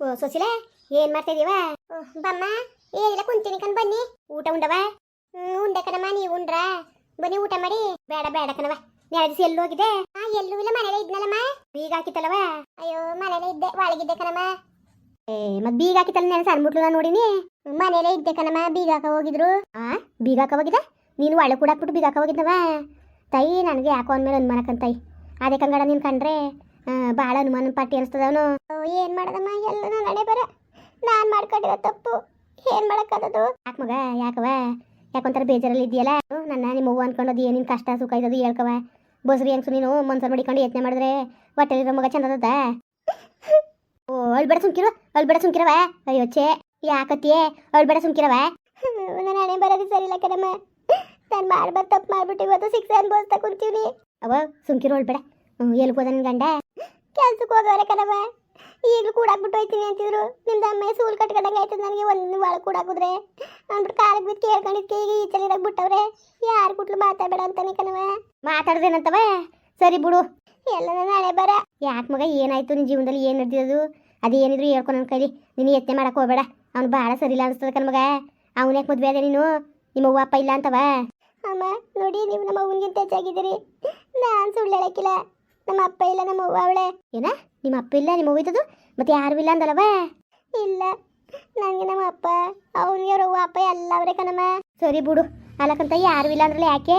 ಓ ಸುಶೀಲ ಏನ್ ಮಾಡ್ತಾ ಇದೀವ ಓ, ಬಮ್ಮ ಏನಿಲ್ಲ ಕುಂತೀನಿ ಕಣ್ ಬನ್ನಿ. ಊಟ ಉಂಡವ? ಹ್ಮ್ ಉಂಡೆ ಕಣಮ್ಮ ನೀವು ಉಂಡ್ರ? ಬನ್ನಿ ಊಟ ಮಾಡಿ. ಬೇಡ ಬೇಡ ಕಣವ ನೆರೆ ದಿವಸ ಎಲ್ಲಿ ಹೋಗಿದೆ ಆ ಎಲ್ಲೂ ಇಲ್ಲ ಮನೇಲೆ ಇದ್ನಲ್ಲಮ್ಮ. ಬೀಗ ಹಾಕಿತ್ತಲ್ಲವ ಅಯ್ಯೋ ಮನೇಲೆ ಇದ್ದೆ ಒಳಗಿದ್ದೆ ಕಣಮ್ಮ. ಏ ಮತ್ ಬೀಗ ಹಾಕಿತ್ತಲ್ಲ ನೆನೆ ಸಣ್ಣ ನಾನು ನೋಡಿನಿ? ಮನೇಲೆ ಇದ್ದೆ ಕಣಮ್ಮ ಬೀಗ ಹಾಕ ಹೋಗಿದ್ರು. ಆ ಬೀಗ ಹಾಕ ಹೋಗಿದ ನೀನು ಒಳ್ಳೆ ಕೂಡ ಹಾಕ್ಬಿಟ್ಟು ಬೀಗ ಹಾಕ ಹೋಗಿದ್ದವ ತೈ ನನಗೆ ಯಾಕೋ ಅಂದ್ಮೇಲೆ ಅನ್ಮಾನಕ್ಕಂತೈ ಅದೇ ಕಂಗಡ ನೀನು ಕಂಡ್ರೆ. ಭಾಳ ಅನುಮಾನ ಪಟ್ಟಿ ಅನಿಸ್ತದವನು. ಏನು ಮಾಡದಮ್ಮ? ಎಲ್ಲ ನನ್ನ ಹಣೆ ಬರ. ನಾನು ಮಾಡ್ಕೊಂಡಿರೋ ತಪ್ಪು. ಏನು ಮಾಡೋಕ್ಕದದು? ಯಾಕ ಮಗ? ಯಾಕವ ಯಾಕೊಂಥರ ಬೇಜಾರಲ್ಲಿ ಇದೆಯಲ್ಲ ನನ್ನ ನಿಮ್ಮವ್ವ ಅನ್ಕೊಂಡದು ಏನಿನ್ ಕಷ್ಟ ಸುಖ ಇದ್ದದು ಹೇಳ್ಕವ ಬಸ್ರಿ ಹೆಂಗ್ಸು ನೀನು ಮನ್ಸರ್ ಮಡಿಕೊಂಡು ಯತ್ನೆ ಮಾಡಿದ್ರೆ ಹೊಟ್ಟೆಲಿರೋ ಮಗ ಚಂದದ ಓ ಅಳ್ಬೇಡ ಸುಮ್ಕಿರು. ಅಳ್ಬೇಡ ಸುಮ್ಕಿರವ ಅಯ್ಯೋ ಛೇ. ಯಾಕತ್ತಿಯೇ ಅಳ್ಬೇಡ ಸುಮ್ಕಿರವ ನನ್ನ ಹಣೆ ಬರೋದು ಸರಿ ಇಲ್ಲ ಕಣಮ್ಮ. ನಾನು ಮಾಡ್ಬಾರ್ದು ತಪ್ಪು ಮಾಡ್ಬಿಟ್ಟು ಇವತ್ತು ಸಿಕ್ಸ್ ಅನ್ಬೋಸ್ತಾ ಕುಂತೀವಿ ಅವ ಸುಮ್ಕಿರು ಅಳ್ಬೇಡ ಎಲ್ಲಿ ಹೋದ ನಿನ್ ಗಂಡ? ಕೆಲ್ಸಕ್ಕೆ ಹೋಗೋರೆ ಕಣವ ಈಗಲೂ ಕೂಡಾಕ್ಬಿಟ್ಟು ಹೋಯ್ತೀನಿ ಅಂತಿದ್ರು. ನಿಮ್ದು ಅಮ್ಮ ಸೂಲ್ ಕಟ್ಕೊಂಡಂಗೆ ಆಯ್ತದ ನನಗೆ ಒಂದು ಒಳಗೆ ಕೂಡಾಕಿದ್ರೆ ಅಂದ್ಬಿಟ್ಟು ಕಾಲಕ್ಕೆ ಬಿದ್ದು ಕೇಳ್ಕೊಂಡಿದ್ಕೆ ಈಗ ಈಚಲಿರಾಗ ಬಿಟ್ಟವ್ರೆ ಯಾರು ಕುಟ್ಲು ಮಾತಾಡಬೇಡ ಅಂತಾನೆ ಕಣವ ಮಾತಾಡ್ದೇನಂತವ ಸರಿ ಬಿಡು. ಎಲ್ಲ ನಾಳೆ ಬರ. ಯಾಕೆ ಮಗ ಏನಾಯ್ತು ನಿನ್ನ ಜೀವನದಲ್ಲಿ? ಏನು ನಡೆದಿರೋದು? ಅದೇನಿದ್ರು ಹೇಳ್ಕೊ ನನ್ನ ಕೈಲಿ. ನೀನು ಯತ್ನೆ ಮಾಡಕ್ಕೆ ಹೋಗಬೇಡ. ಅವ್ನು ಭಾಳ ಸರಿಲ್ಲ ಅನಿಸ್ತದ ಕಣ್ಮಗ ಅವನ ಯಾಕೆ ಮದುವೆ ಅದೇ ನೀನು? ನಿಮ್ಮ ಅವ್ವ ಅಪ್ಪ ಇಲ್ಲ ಅಂತವ ಅಮ್ಮ ನೋಡಿ ನೀವು ನಮ್ಮ ಅವನಿಗಿಂತ ಹೆಚ್ಚಾಗಿದ್ದೀರಿ. ನಾನು ಸುಳ್ಳು ಹೇಳಕ್ಕಿಲ್ಲ. ನಮ್ಮ ಅಪ್ಪ ಇಲ್ಲ ನಮ್ಮ ಅವ್ವ ಅವಳೆ. ಏನ? ನಿಮ್ಮ ಅಪ್ಪ ಇಲ್ಲ ನಿಮ್ಮ ಅವ್ವ ಮತ್ತೆ ಯಾರು ಇಲ್ಲ ಅಂದಲ್ಲವ? ಇಲ್ಲ. ನನಗೆ ನಮ್ಮ ಅಪ್ಪ ಅವನಿಗೆ ಅವ್ರ ಅವ್ವ ಅಪ್ಪ ಎಲ್ಲ ಅವರೇ ಕಣಮ್ಮ. ಸರಿ ಬಿಡು. ಅಲ್ಲಕ್ಕಂತ ಯಾರು ಇಲ್ಲ ಅಂದ್ರಲ್ಲ ಯಾಕೆ?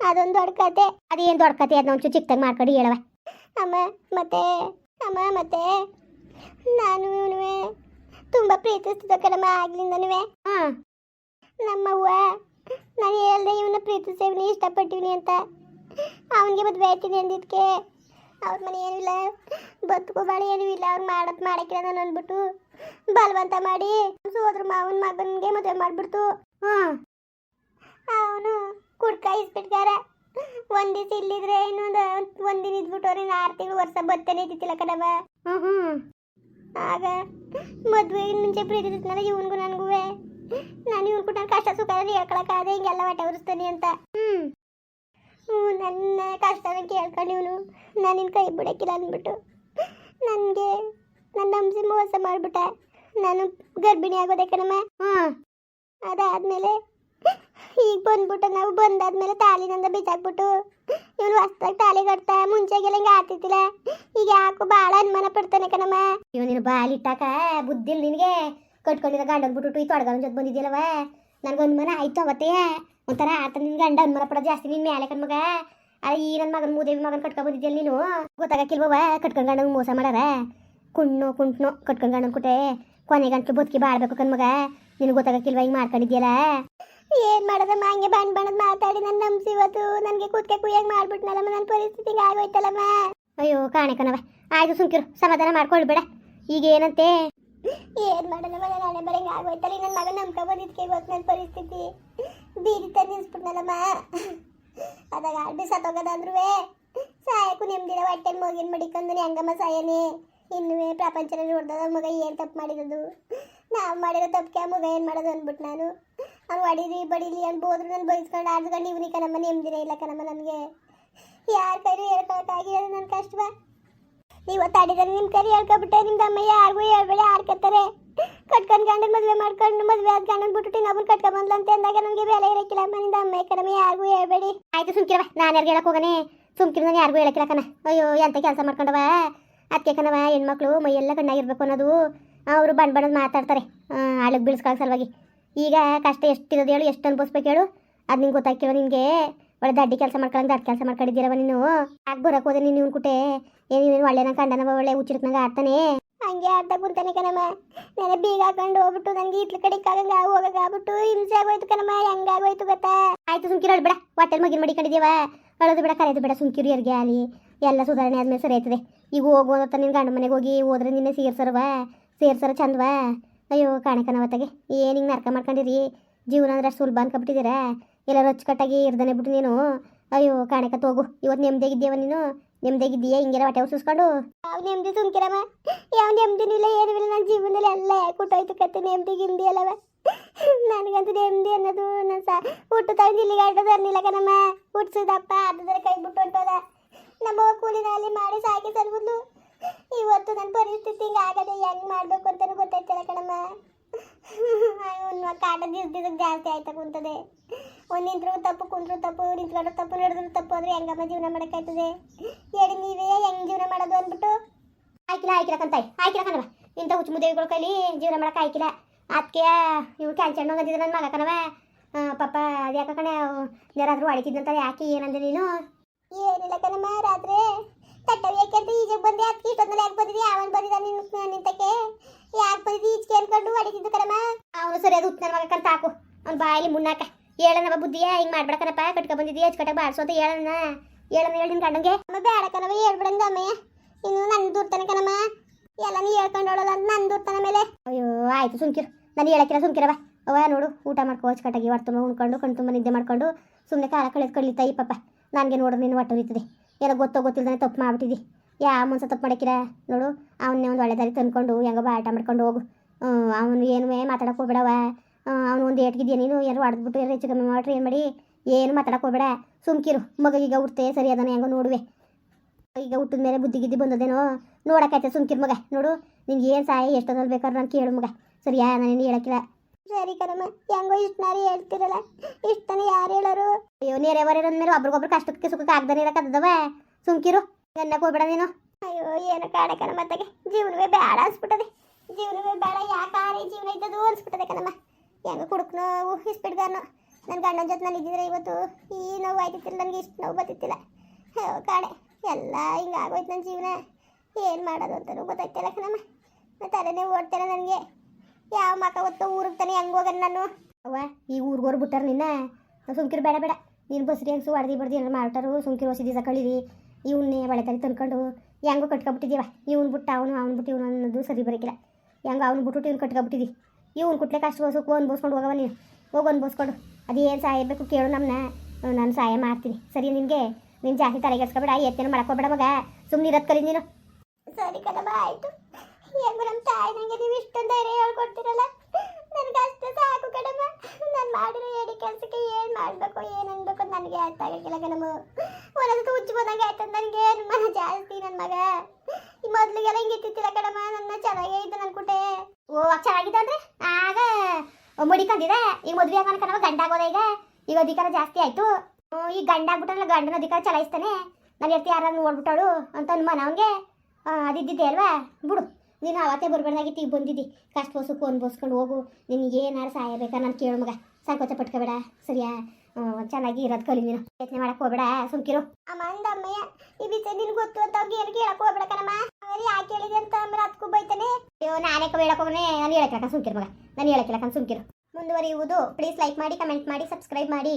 ಅದೊಂದು ದೊಡ್ಡ ಕತೆ. ಅದೇನು ದೊಡ್ಡ ಕತೆ? ಅದನ್ನ ಒಂಚೂರು ಚಿಕ್ಕದಾಗಿ ಮಾಡ್ಕೊಂಡು ಹೇಳವ ಅಮ್ಮ ಮತ್ತೆ ಅಮ್ಮ ಮತ್ತೆ. ನಾನು ಇವನುವೆ ತುಂಬ ಪ್ರೀತಿಸ್ತಿದ್ದ ಕಣಮ್ಮ ಆಗ್ಲಿಂದನುವೆ. ಹಾಂ. ನಮ್ಮವ್ವ ನಾನು ಹೇಳ್ದೆ ಇವನ್ನ ಪ್ರೀತಿಸೇವ್ನಿ ಇಷ್ಟಪಟ್ಟಿವ್ನಿ ಅಂತ. ಅವನಿಗೆ ಮದುವೆ ಬೇಟಿ ಅಂದಿದ್ಕೆ. ಅವ್ರ ಮನೆ ಏನಿಲ್ಲ ಇಲ್ಲ. ಬದುಕು ಬಾಳೆ ಏನೂ ಇಲ್ಲ. ಅವ್ರು ಮಾಡತ್ ಮಾಡಕ್ಕಿಲ್ಲ ನಾನು ಅಂದ್ಬಿಟ್ಟು ಬಲವಂತ ಮಾಡಿ ಸೋದ್ರ ಮಾವನ ಮಗನಿಗೆ ಮದುವೆ ಮಾಡ್ಬಿಡ್ತು. ಹಾಂ. ಅವನು ಕುಡ್ಕ ಇಸ್ಬಿಟ್ಕಾರ ಒಂದ್ ದಿವಸ ಇಲ್ಲಿದ್ರೆ ಇನ್ನೊಂದು ಒಂದಿನ ಇದ್ಬಿಟ್ಟವ್ರೆ ಇನ್ನು ಆರು ತಿಂಗಳು ವರ್ಷ ಬತ್ತನೇ ಇದ್ದಿತ್ತಿಲ್ಲ ಕಣವ ಹ್ಞೂ ಆಗ ಮದುವೆ ಮುಂಚೆ ಪ್ರೀತಿಸಿದ್ನಲ್ಲ ಇವನ್ಗೂ ನನಗೂ ನಾನು ಇವನ್ ಕೂಡ ಕಷ್ಟ ಸುಖ ಹೇಳ್ಕೊಳಕ್ಕಾದೆ ಹಿಂಗೆಲ್ಲ ಹೊಟ್ಟೆ ಉರಿಸ್ತಾನೆ ಅಂತ. ಹ್ಞೂ ನನ್ನ ಕಷ್ಟನ ಕೇಳ್ಕೊಂಡು ಇವನು ನಾನು ನಿನ್ನ ಕೈ ಬಿಡಕ್ಕಿಲ್ಲ ಅಂದ್ಬಿಟ್ಟು. ನನಗೆ ನನ್ನ ನಂಬಿಸಿ ಮೋಸ ಮಾಡಿಬಿಟ್ಟೆ. ನಾನು ಗರ್ಭಿಣಿ ಆಗೋದೆ ಕಣಮ್ಮ. ಹಾಂ ಅದಾದ್ಮೇಲೆ ಈಗ ಬಂದ್ಬಿಟ್ಟು ನಾವು ಬಂದಾದ್ಮೇಲೆ ತಾಲಿನಿಂದ ಬಿಸಾಕ್ಬಿಟ್ಟು ಇವನು ಹೊಸ್ದಾಗಿ ತಾಲಿ ಕಟ್ತಾ ಮುಂಚೆಗೆಲ್ಲ ಹಿಂಗೆ ಆಡ್ತಿದ್ದಿಲ್ಲ. ಈಗ ಯಾಕೋ ಭಾಳ ಅನುಮಾನ ಪಡ್ತಾನೆ ಕಣಮ್ಮ. ಇವನಿನ ಬಾಲಿಟ್ಟಾಕ ಬುದ್ಧಿಲ್ ನಿನಗೆ ಕಟ್ಕೊಂಡಿರೋ ಗಂಡನ್ ಬಿಟ್ಟು ಈ ತೊಡಗನ ಜೊತೆ ಬಂದಿದ್ಯಲ್ಲವ? ನನಗೆ ಮನ ಆಯ್ತು ಅವತ್ತೇ. ಒಂಥರ ಆತ ನಿನ್ ಗಂಡ ಅನುಮಾನ ಪಡೋದು ಜಾಸ್ತಿ ನಿನ್ ಮೇಲೆ ಕಣ್ ಮಗ. ಅಲ್ಲ ಈ ನನ್ನ ಮಗನ ಮೂದೇವಿ ಮಗನ ಕಟ್ಕೊಂಡ್ ಬಂದಿದ್ಯಲ್ಲ ನೀನು? ಗೊತ್ತಾಗಕ್ಕಿಲ್ವ ಕಟ್ಕೊಂಡ್ ಗಂಡಂಗೆ ಮೋಸ ಮಾಡಾರ? ಕುಣ್ಣು ಕುಂಟ್ನೋ ಕಟ್ಕೊಂಡ್ ಗಂಡನ ಕುಟೆ. ಕೊನೆ ಗಂಟು ಬದುಕಿ ಬಾಳ್ಬೇಕು ಕಣ್ ಮಗ. ನಿನಗೆ ಗೊತ್ತಾಗಕ್ಕಿಲ್ವ ಹಿಂಗೆ ಮಾಡ್ಕೊಂಡಿದ್ಯಲ್ಲ? ಏನ್ ಮಾಡೋದಮ್ಮ ಹಂಗೆ ಬಣ್ಣ ಬಣ್ಣದ ಮಾತಾಡಿ ನನ್ನ ನಂಬಿಸಿ ಇವತ್ತು. ನನಗೆ ಕೂತ್ಕೆ ಕುಯ್ಯಾಗಿ ಮಾಡ್ಬಿಟ್ನಲ್ಲಮ್ಮ? ನನ್ನ ಪರಿಸ್ಥಿತಿ ಆಗೋಯ್ತಲ್ಲಮ್ಮ? ಅಯ್ಯೋ, ಕಾಣೆ ಕಣವ ಆಯ್ತು ಸುಮ್ಕಿರು. ಸಮಾಧಾನ ಮಾಡ್ಕೊಳ್ಬೇಡ. ಈಗ ಏನಂತೆ? ಏನ್ ಮಾಡೋಣ ನನ್ನ ಹಣೆ ಬರಂಗೆ ಆಗೋಯ್ತಲ್ಲ ನನ್ನ ಮಗ ನಂಬ್ಕ ಬಂದಿದ್ಕೆ ನನ್ನ ಪರಿಸ್ಥಿತಿ. ಬೀದಿ ತಂದು ಅದಾಗ ಆಡ್ಬಿ ಸತ್ತೋಗದಂದ್ರೂ ಸಾಯಕ್ಕೂ ನೆಮ್ಮದಿರ ಹೊಟ್ಟೆ ಮಗಿನ ಮಡಿಕೊಂಡು ಹೆಂಗಮ್ಮ ಸಾಯನೇ? ಇನ್ನುವೇ ಪ್ರಪಂಚನ ನೋಡ್ದದ ಮಗ ಏನು ತಪ್ಪು ಮಾಡಿರೋದು ನಾವು ಮಾಡಿರೋ ತಪ್ಪಿಗೆ ಮಗ ಏನು ಮಾಡೋದು ಅಂದ್ಬಿಟ್ಟು ನಾನು. ಅವ್ನು ಹೊಡೀರಿ ಬಡೀಲಿ ಅನ್ಬೋದ್ರು ನಾನು ಬೈಸ್ಕೊಂಡು ಆಡ್ಸ್ಕೊಂಡು ಇವನಿಗೆ ನಮ್ಮ ನೆಮ್ಮದಿರ ಇಲ್ಲ ಕಣಮ್ಮ ನನಗೆ. ಯಾರ ಕೈಲಿ ಹೇಳ್ಕೊಳಕ್ಕಾಗಿರೋದು ನನ್ನ ಕಷ್ಟವ ಇವತ್ತು ಒತ್ತಾಡಿದ್ರೆ ನಿಮ್ಮ ಕರಿ ಹೇಳ್ಕೊಬಿಟ್ಟೆ, ನಿಮ್ದು ಅಮ್ಮ ಯಾರಿಗೂ ಹೇಳ್ಬೇಡಿ ಆಡ್ಕೊತಾರೆ ಕಟ್ಕೊಂಡು ಗಂಡನ ಮದುವೆ ಮಾಡ್ಕೊಂಡು ಮದುವೆ ಆದ ಗಂಡನ ಬಿಟ್ಟು ನಾವು ಕಟ್ಕೊಂಬಂದ್ಲ ಅಂತ ಅಂದಾಗ ನನಗೆ ಬೆಲೆ ಇರಕ್ಕಿಲ್ಲ ನಿಂದ ಅಮ್ಮ ಕಡಮೆ ಯಾರಿಗೂ ಹೇಳ್ಬೇಡಿ. ಆಯ್ತು ಸುಮ್ಕಿರವ ನಾನು ಯಾರಿಗೆ ಹೇಳಕ್ ಹೋಗನೆ. ಸುಮ್ಕಿರ್ದ ನಾನು ಯಾರಿಗೂ ಹೇಳಕ್ಕಿಲ್ಲ ಕಣ ಅಯ್ಯೋ, ಎಂತ ಕೆಲಸ ಮಾಡ್ಕೊಂಡವ ಅದಕ್ಕೆ ಕಣವ ಹೆಣ್ಮಕ್ಳು, ಮೈಯೆಲ್ಲ ಕಣ್ಣಾಗಿರ್ಬೇಕು ಅನ್ನೋದು. ಅವರು ಬಣ್ಣ ಬಣ್ಣದ ಮಾತಾಡ್ತಾರೆ ಆಳಗ್ ಬೀಳ್ಸ್ಕೊಳ್ಳೋ ಸಲುವಾಗಿ. ಈಗ ಕಷ್ಟ ಎಷ್ಟಿರೋದು ಹೇಳು, ಎಷ್ಟು ಅನ್ಭವಿಸ್ಬೇಕು ಹೇಳು. ಅದು ನಿಂಗೆ ಗೊತ್ತಾಗ್ತಿರೋ ನಿನಗೆ? ಒಳ್ಳೆ ದಡ್ಡಿ ಕೆಲಸ ಮಾಡ್ಕೊಂಡು ದಡ್ಡ ಕೆಲಸ ಮಾಡ್ಕೊಂಡಿದ್ದೀರವ ನೀನು? ಆಗ ಬರಕ್ ಹೋದೆ ನೀನು ಇವ್ನ ಕುಟೆ? ಏನೇನು ಒಳ್ಳೆ ನಂಗೆ ಕಂಡನವ ಒಳ್ಳೆ ಹುಚ್ಚಿಡ್ತಂಗ ಆಡ್ತಾನೆ? ಹಂಗೆ ಆಡ್ತಾ ಕುಂತಾನೆ ಕಣಮ್ಮ. ನೆನೆ ಬೀಗ ಹಾಕೊಂಡು ಹೋಗ್ಬಿಟ್ಟು ನನಗೆ ಇತ್ಲ ಕಡೆ ಕಾಗಂಗ ಹೋಗಕ್ಕಾಗ್ಬಿಟ್ಟು ಹಿಂಸೆ ಆಗೋಯ್ತು ಕಣಮ್ಮ. ಹೆಂಗಾಗೋಯ್ತು ಗೊತ್ತಾ? ಆಯ್ತು ಸುಮ್ಕಿರು ಬಿಡ. ಹೊಟ್ಟೆಲ್ ಮಗಿನ ಮಡಿಕೊಂಡಿದ್ದೀವ ಅಳೋದು ಬೇಡ ಕರೆಯೋದು ಬೇಡ ಸುಮ್ಕಿರು ಯಾರಿಗೆ ಅಲ್ಲಿ ಎಲ್ಲ ಸುಧಾರಣೆ ಆದ್ಮೇಲೆ ಸರಿ ಆಯ್ತದೆ. ಈಗ ಹೋಗು ಅಂತ ನಿನ್ನ ಗಂಡ ಮನೆಗೆ ಹೋಗಿ ಹೋದ್ರೆ ನಿನ್ನೆ ಸೇರ್ಸರವ ಸೇರ್ಸರ ಚಂದವಾ? ಅಯ್ಯೋ ಕಾಣಕನವತ್ತಾಗೆ ಏನು ಹಿಂಗೆ ನರ್ಕ ಮಾಡ್ಕೊಂಡಿರಿ? ಜೀವನ ಅಂದ್ರೆ ಅಷ್ಟು ಸುಲಭ ಅನ್ಕೊಬಿಟ್ಟಿದ್ದೀರಾ? ಎಲ್ಲ ಅಚ್ಚುಕಟ್ಟಾಗಿ ಇರ್ದಾನೆ ಬಿಟ್ಟು ನೀನು. ಅಯ್ಯೋ ಕಾಣಕತ್ ಹೋಗು ಇವತ್ತು ನೆಮ್ಮದಿಯಾಗಿದ್ದೀಯವ ನೀನು. ನೆಮ್ಮದಿಯಾಗಿದ್ದೀಯ ಹಿಂಗೆಲ್ಲ ಹೊಟ್ಟೆ ಉಸಿಸ್ಕೊಂಡು ಯಾವ ನೆಮ್ಮದಿ ಸುಮ್ಕಿರಮ್ಮ ಯಾವ ನೆಮ್ಮದಿನೂ ಇಲ್ಲ, ಏನೂ ಇಲ್ಲ. ನನ್ನ ಜೀವನದಲ್ಲಿ ಎಲ್ಲ ಕುಟ್ಟೋಯ್ತು ಕತ್ತೆ ನೆಮ್ಮದಿ ಗಿಮ್ದಿ ಅಲ್ಲವ? ನನಗಂತೂ ನೆಮ್ಮದಿ ಅನ್ನೋದು ನನ್ನ ಸಾ ಹುಟ್ಟು ತಂದು ಇಲ್ಲಿಗೆ ಕಣಮ್ಮ. ಹುಟ್ಸಿದಪ್ಪ ಅರ್ಧದಲ್ಲಿ ಕೈ ಬಿಟ್ಟು ಹೊಂಟೋದ. ನಮ್ಮ ಕೂಲಿನಲ್ಲಿ ಮಾಡಿ ಸಾಕಿ ಸಲ್ಬುದ್ಲು ಇವತ್ತು ನನ್ನ ಪರಿಸ್ಥಿತಿ ಹಿಂಗಾಗದೆ ಹೆಂಗ್ ಮಾಡಬೇಕು ಅಂತಲೂ ಗೊತ್ತಾಯ್ತಲ್ಲ ಕಣಮ್ಮ. ಅವ್ನ ಕಾಟ ದಿವ್ಸ ಜಾಸ್ತಿ ಆಯ್ತಾ ಕುಂತದೆ. ಒಂದ್ ನಿಂತ್ರು ತಪ್ಪು, ಕುಂತ್ರು ತಪ್ಪು ನಿಂತ್ಕೊಂಡ್ರು ತಪ್ಪು ನಡೆದ್ರು ತಪ್ಪು, ಆದ್ರೆ ಹೆಂಗಮ್ಮ ಜೀವನ ಮಾಡಕ್ಕಾಯ್ತದೆ ಹೇಳಿ ನೀವೇ, ಹೆಂಗ್ ಜೀವನ ಮಾಡೋದು ಅಂದ್ಬಿಟ್ಟು. ಆಯ್ಕಿಲ್ಲ ಆಯ್ಕಿಲ್ಲ ಕಂತಾಯಿ ಆಯ್ಕಿಲ್ಲ ಕಣವ ಇಂಥ ಹುಚ್ಚು ಮುದೇವಿಗಳ ಕೈಲಿ ಜೀವನ ಮಾಡಕ್ಕೆ ಆಯ್ಕಿಲ್ಲ ಅದಕ್ಕೆ ಇವ್ರು ಕ್ಯಾನ್ಸರ್ ಅಂದಿದ್ರೆ ನನ್ನ ಮಗ ಕಣವ ಪಾಪ ಅದ್ಯಾಕ ಕಣೆ ಯಾರಾದ್ರೂ ಹೊಡಿತಿದ್ದಂತ ಯಾಕೆ ಏನಂದ್ರೆ ನೀನು? ಏನಿಲ್ಲ ಕಣಮ್ಮ, ರಾತ್ರಿ ತಟ್ಟವಿ ಯಾಕೆ ಈಜಕ್ಕೆ ಬಂದು? ಅದಕ್ಕೆ ಇಷ್ಟೊಂದಲ್ಲಿ ಯಾಕೆ ಬಂದಿದ್ದಿ ಅವನು ಬಂದಿದ್ದ ನಿನ್ನ ನಿಂತಕ್ಕೆ. ಯಾಕೆ ಬಂದಿದ್ದಿ? ಈಚೆ ಅನ್ಕೊಂಡು ಹೊಡಿತಿದ್ದು ಕಣಮ್ಮ. ಅವನು ಸರಿ ಅದು ನನ್ನ ಮಗಕ್ಕಂತ ಕಂತ ಹಾಕು. ಅವ್ನ ಬಾಯಲ್ಲಿ ಮುನ್ನಾಕ ಹೇಳನವ ಬುದ್ಧಿಯ, ಹಿಂಗ್ ಮಾಡ್ಬೇಡಕನಪ್ಪ. ಕಟ್ಕ ಬಂದಿದ್ದಿ ಅಚ್ಚುಕಟ್ಟಾಗ ಬಾಡ್ಸು ಅಂತ ಹೇಳನ ಹೇಳನ ಹೇಳಿ ನಿನ್ನ ಕಂಡಂಗೆ ಅಮ್ಮ, ಬೇಡ ಕಣವ ಹೇಳ್ಬಿಡಂಗ ಇನ್ನು ನನ್ನ ದೂರ್ತಾನೆ ಕಣಮ್ಮ. ಎಲ್ಲ ನೀ ಹೇಳ್ಕೊಂಡೋಳಲ್ಲ ಅಂತ ನನ್ನ ದೂರ್ತಾನ ಮೇಲೆ. ಅಯ್ಯೋ, ಆಯ್ತು, ಸುಮ್ಕಿರು. ನಾನು ಹೇಳಕ್ಕಿರ ಸುಮ್ಕಿರವ ಅವ ನೋಡು, ಊಟ ಮಾಡ್ಕೋ. ಅಚ್ಚುಕಟ್ಟಾಗಿ ಹೊಟ್ಟೆ ಉಣ್ಕೊಂಡು ಕಣ್ ತುಂಬ ನಿದ್ದೆ ಮಾಡ್ಕೊಂಡು. ಸುಮ್ಮನೆ ಕಾಲ ಕಳೆದು ಈ ಪಾಪ ನನಗೆ ನೋಡಿದ್ರೆ ನೀನು ಹೊಟ್ಟೆ ಏನೋ ಗೊತ್ತೋ ಗೊತ್ತಿಲ್ಲದೆ ತಪ್ಪು ಮಾಡ್ಬಿಟ್ಟಿದ್ದಿ ಯಾ ಮನ್ಸ ತಪ್ಪು ಮಾಡಕ್ಕಿರ ನೋಡು, ಅವನ್ನೇ ಒಂದು ಒಳ್ಳೆ ದಾರಿ ತಂದ್ಕೊಂಡು, ಹೆಂಗೋ ಆಟ ಮಾಡ್ಕೊಂಡು ಹೋಗು. ಅವನು ಏನು ಮಾತಾಡಕ್ಕೆ ಹೋಗ್ಬೇಡವ ಅವನು ಒಂದು ಏಟ್ಗಿದ್ಯಾ ನೀನು? ಯಾರು ಹೊಡೆದ್ಬಿಟ್ಟು ಹೆಚ್ಚು ಕಮ್ಮಿ ಮಾಡ್ರಿ, ಏನು ಮಾಡಿ? ಏನು ಮಾತಾಡಕ್ಕೆ ಹೋಗ್ಬೇಡ. ಸುಮ್ಕಿರು ಮಗಗೀಗ ಹುಡ್ತೆ ಸರಿ ಅದನ್ನು ಹೆಂಗೋ ನೋಡುವೆ. ಈಗ ಹುಟ್ಟಿದ ಮೇಲೆ ಬುದ್ಧಿ ಗಿದ್ದಿ ಬಂದದೇನೋ? ನೋಡಕೈತೆ ಸುಮ್ಕಿರು ಮಗ? ನೋಡು, ನಿಂಗೆ ಏನು ಸಹಾಯ ಎಷ್ಟೊಂದಲ್ಲಿ ಬೇಕಾದ್ರೆ ನಾನು ಕೇಳು ಮಗ. ಸರಿಯಾ, ನಾನು ಹೇಳಕ್ಕಿಲ್ಲ. ಸರಿ ಕರಮ್ಮ ಹೆಂಗೋ ಇಷ್ಟು ನಾರಿ ಹೇಳ್ತಿರಲ್ಲ? ಇಷ್ಟ ಅಯ್ಯೋ ಇರೋದ್ ಮೇಲೆ ಒಬ್ರಿಗೊಬ್ರು ಕಷ್ಟಕ್ಕೆ ಸುಖಕ್ಕೆ ಆಗ್ದಾನೆ ಇರಕ್ಕದವ ಸುಮ್ಕಿರು. ಗನ್ನಕ್ಕೆ ಹೋಗ್ಬೇಡ ನೀನು. ಅಯ್ಯೋ, ಏನು ಕಾಣೆ ಕಣ ಮತ್ತಗೆ ಜೀವನವೇ ಬೇಡ ಅನ್ಸ್ಬಿಟ್ಟದೆ. ಜೀವನವೇ ಬೇಡ ಯಾಕಾರೆ ಜೀವನ ಇದ್ದದ್ದು ಅನ್ಸ್ಬಿಟ್ಟದೆ ಕಣಮ್ಮ. ಹೆಂಗ ಕುಡುಕ್ ನೋವು ಇಸ್ಬಿಟ್ಗಾನು ನನ್ನ ಗಂಡನ ಜೊತೆ ನಾನು ಇದ್ದಿದ್ರೆ ಇವತ್ತು ಈ ನೋವು ಆಯ್ತಿತ್ತಿಲ್ಲ, ನನಗೆ ಇಷ್ಟು ನೋವು ಬರ್ತಿತ್ತಿಲ್ಲ. ಅಯ್ಯೋ ಕಾಡೆ ಎಲ್ಲ ಹಿಂಗಾಗೋಯ್ತು ನನ್ನ ಜೀವನ. ಏನು ಮಾಡೋದು ಅಂತಲೂ ಗೊತ್ತಾಯ್ತಿಲ್ಲ ಕಣಮ್ಮ. ಮತ್ತೆ ಅದನ್ನೇ ಓಡ್ತೇನೆ ನನಗೆ. ಯಾವ ಮಕ್ಕ ಗೊತ್ತೋ ಊರಿಗೆ ತಾನೆ ಹೆಂಗೆ ಹೋಗನ್ ನಾನು? ಅವ್ವ, ಈ ಊರಿಗೋರು ಬಿಟ್ಟಾರ ನಿನ್ನ? ಸುಮ್ಕಿರು, ಬೇಡ ಬೇಡ. ನೀನು ಬಸ್ರಿ ಹೆಂಗ್ಸು ಹೊಡೆದಿ ಬಡ್ದಿ ಏನಾರು ಮಾಡ್ತಾರು ಸುಮ್ಕಿರು ದಿವಸ ಕಳೀರಿ ಇವನ್ನೇ ಬಳೆ ತಲೆ ತಂದ್ಕೊಂಡು ಹೆಂಗೋ ಕಟ್ಕೊಬಿಟ್ಟಿದ್ದೀವ. ಇವ್ನು ಬಿಟ್ಟು ಅವನು, ಅವ್ನು ಬಿಟ್ಟು ಇವನು ಅನ್ನೋದು ಸರಿ ಬರೋಕಿಲ್ಲ. ಹೆಂಗೋ ಅವ್ನು ಬಿಟ್ಬಿಟ್ಟು ಇವ್ನು ಕಟ್ಕೊಬಿಟ್ಟಿದ್ದಿ ಇವ್ನು ಕುಟ್ಲೆ ಕಷ್ಟ ಹೊಸಕ್ಕೂ ಅನ್ಬೋಸ್ಕೊಂಡು ಹೋಗವ ನೀನು. ಹೋಗು ಅನ್ಬೋಸ್ಕೊಂಡು ಅದೇನು ಸಹಾಯ ಬೇಕು ಕೇಳು ನಮ್ಮನ್ನ ನಾನು ಸಹಾಯ ಮಾಡ್ತೀನಿ. ಸರಿ ನಿನಗೆ? ನೀನು ಜಾಸ್ತಿ ತಲೆಗೆಡ್ಸ್ಕೊಬೇಡ ಎತ್ತೇನು ಮಾಡ್ಕೊಬೇಡ ಮಗ. ಸುಮ್ಮನೆ ಇರೋದು ಕಲಿ ನೀನು. ಸರಿ ಕಣಮ್ಮ, ಆಯಿತು. ಹೆಂಗು ನಮ್ಮ ತಾಯಿ ನನಗೆ ನೀವು ಇಷ್ಟೊಂದು ಧೈರ್ಯ ಹೇಳ್ಕೊಡ್ತೀರಲ್ಲ? ನನಗೆ ಅಷ್ಟೇ ಸಾಕು ಕಣಮ್ಮ. ನಾನು ಮಾಡಿರೋ ಹೇಳಿ ಕೆಲಸಕ್ಕೆ ಏನು ಮಾಡಬೇಕು, ಏನು ಅನ್ಬೇಕು ನನಗೆ ಅರ್ಥ ಆಗಿಲ್ಲ ಕಣಮ್ಮ. ಒಂದೊಂದು ಹುಚ್ಚು ಬಂದಂಗೆ ಆಯ್ತು, ನನಗೆ ಮನ ಜಾಸ್ತಿ ನನ್ನ ಮಗ. ಈ ಮೊದಲಿಗೆಲ್ಲ ಹಿಂಗೆ ಇತ್ತಿತ್ತಿಲ್ಲ ಕಣಮ್ಮ, ನನ್ನ ಚೆನ್ನಾಗೇ ಇದ್ದು ನನ್ನ ಕುಟೆ. ಓ ಚೆನ್ನಾಗಿದೆ ಅಂದ್ರೆ? ಆಗ ಮುಡಿಕೊಂಡಿದೆ ಈಗ ಮದುವೆ ಆಗೋಣ ಕಣವ ಗಂಡ ಆಗೋದ ಈಗ? ಈಗ ಅಧಿಕಾರ ಜಾಸ್ತಿ ಆಯ್ತು. ಈಗ ಗಂಡ ಆಗ್ಬಿಟ್ಟಲ್ಲ ಗಂಡನ ಅಧಿಕಾರ ಚಲಾಯಿಸ್ತಾನೆ. ನಾನು ಎತ್ತಿ ಯಾರು ನೋಡ್ಬಿಟ್ಟವಳು ಅಂತ ಅನ್ಮಾನ ಅವನಿಗೆ. ಅದಿದ್ದಿದ್ದೆ ಅಲ್ವಾ? ಬಿಡು. ನೀನು ಅವತ್ತೇ ಬರಬಾರ್ದಾಗಿತ್ತು, ಈಗ ಬಂದಿದ್ದಿ. ಕಷ್ಟ ಹೊಸಕ್ಕೂ ಅನ್ಭವಿಸ್ಕೊಂಡು ಹೋಗು. ನಿನಗೆ ಏನಾರು ಸಹಾಯ ಬೇಕಾ? ನಾನು ಕೇಳು ಮಗ. ಸಂಕೋಚ ಪಟ್ಕೋಬೇಡ. ಸರಿಯಾ? ಚೆನ್ನಾಗಿ ಇರೋದು ಕಲಿ ನೀನು. ಯೋಚನೆ ಮಾಡಕ್ ಹೋಗ್ಬೇಡ, ಸುಮ್ಕಿರು. ಅಮ್ಮ ಅಂದಮ್ಮಯ್ಯ ಈ ವಿಷಯ ನಿನ್ಗೆ ಗೊತ್ತು ಅಂತ ಅವ್ರಿಗೆ ಏನು ಕೇಳಕ್ ಹೋಗ್ಬೇಡ ಕಣಮ್ಮ. ಯಾಕೆ ಹೇಳಿದೆ ಅಂತ ಆಮೇಲೆ ಅದಕ್ಕೂ ಬೈತಾನೆ. ಅಯ್ಯೋ, ನಾನೇ ಹೇಳಕ್ ಹೋಗ್ನೆ ನಾನು ಹೇಳಕ್ಕಿಲ್ಲ ಸುಮ್ಕಿರು ಮಗ. ನಾನು ಹೇಳಕ್ಕಿಲ್ಲ ಸುಮ್ಕಿರು. ಮುಂದುವರಿಯುವುದು. ಪ್ಲೀಸ್ ಲೈಕ್ ಮಾಡಿ ಕಮೆಂಟ್ ಮಾಡಿ ಸಬ್ಸ್ಕ್ರೈಬ್ ಮಾಡಿ.